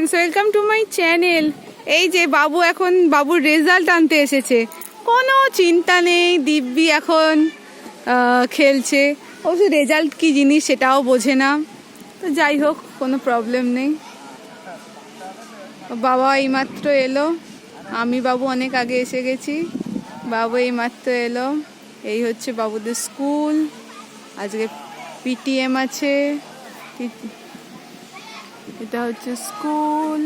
Friends welcome to my channel এই যে বাবু এখন, বাবুর রেজাল্ট আনতে এসেছে। কোনো চিন্তা নেই, দিব্যি এখন খেলছে। অবশ্য রেজাল্ট কি জিনিস সেটাও বোঝে না। তো যাই হোক, কোনো প্রবলেম নেই। বাবা এইমাত্র এলো। আমি, বাবু অনেক আগে এসে গেছি। বাবু এইমাত্র এলো। এই হচ্ছে বাবুদের স্কুল আজকে পিটিএম আছে। এটা হচ্ছে স্কুল।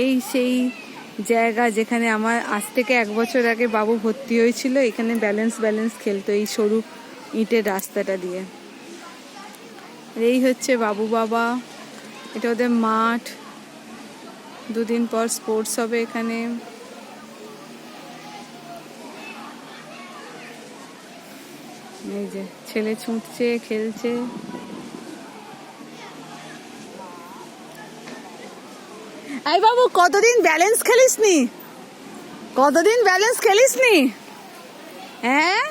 এই সেই জায়গা যেখানে আমার আজ থেকে এক বছর আগে বাবু ভর্তি হয়েছিল, এখানে ব্যালেন্স ব্যালেন্স খেলতো এই সরু ইটের রাস্তাটা দিয়ে। এই হচ্ছে বাবু বাবা, এটা ওদের মাঠ। দুদিন পর স্পোর্টস হবে এখানে। এই যে, ছেলে ছুটছে, খেলছে। এই বাবু কতদিন ব্যালেন্স খেলিস নি কতদিন ব্যালেন্স খেলিস নি হ্যাঁ?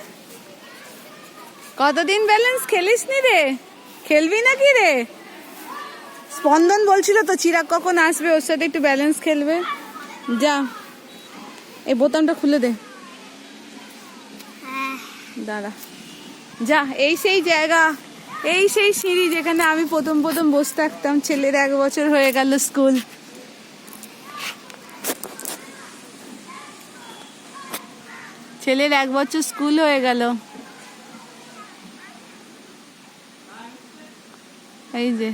কতদিন ব্যালেন্স খেলিস নি রে? খেলবি নাকি রে? স্পন্দন বলছিল তো চিরাগ কখন আসবে ওর সাথে একটু ব্যালেন্স খেলবে। যা এই বোতামটা খুলে দে। দাঁড়া। যা এই সেই জায়গা এই সেই সিঁড়ি যেখানে আমি প্রথম প্রথম বসে থাকতাম ছেলের এক বছর হয়ে গেল স্কুল ছেলের এক বছর স্কুল হয়ে গেল। এই যে।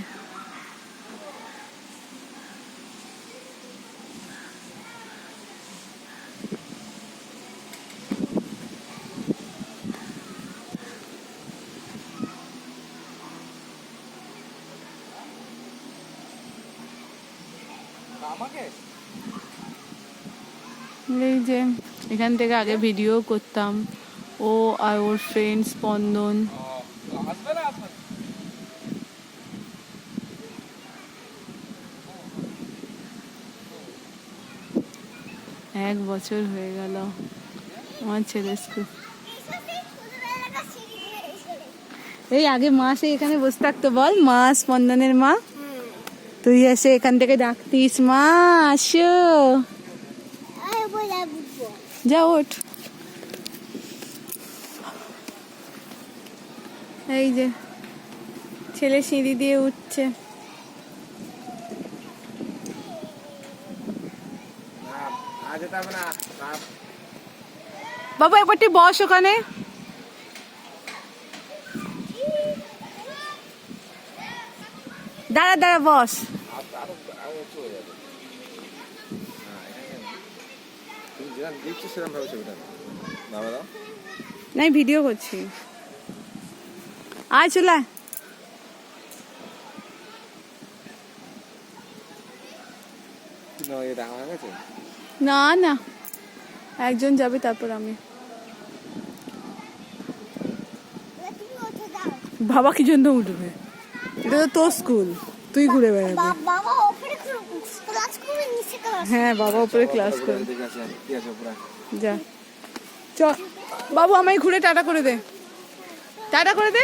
এই যে। এখান থেকে আগে ভিডিও করতাম। ও আর ওর ফ্রেন্ড স্পন্দন এক বছর হয়ে গেল। আমার ছেলে স্কুল। এই আগে মা সে এখানে বসে থাকতো, বল। মা, স্পন্দনের মা। তুই এসে এখান থেকে ডাকতিস, মা, আসো। এই যে ছেলে সিঁড়ি দিয়ে উঠছে। বাবা একবারটি বস ওখানে। দাঁড়া দাঁড়া বস। নাই। ভিডিও করছি। আয় চলে না না একজন যাবে তারপর আমি। বাবা কি জন্য উঠবে? এটা তো তোর স্কুল তুই ঘুরে বেড়াবি। হ্যাঁ বাবা উপরে ক্লাস করে যা। চ বাবু আমায় ঘুরে টাটা করে দে। টাটা করে দে।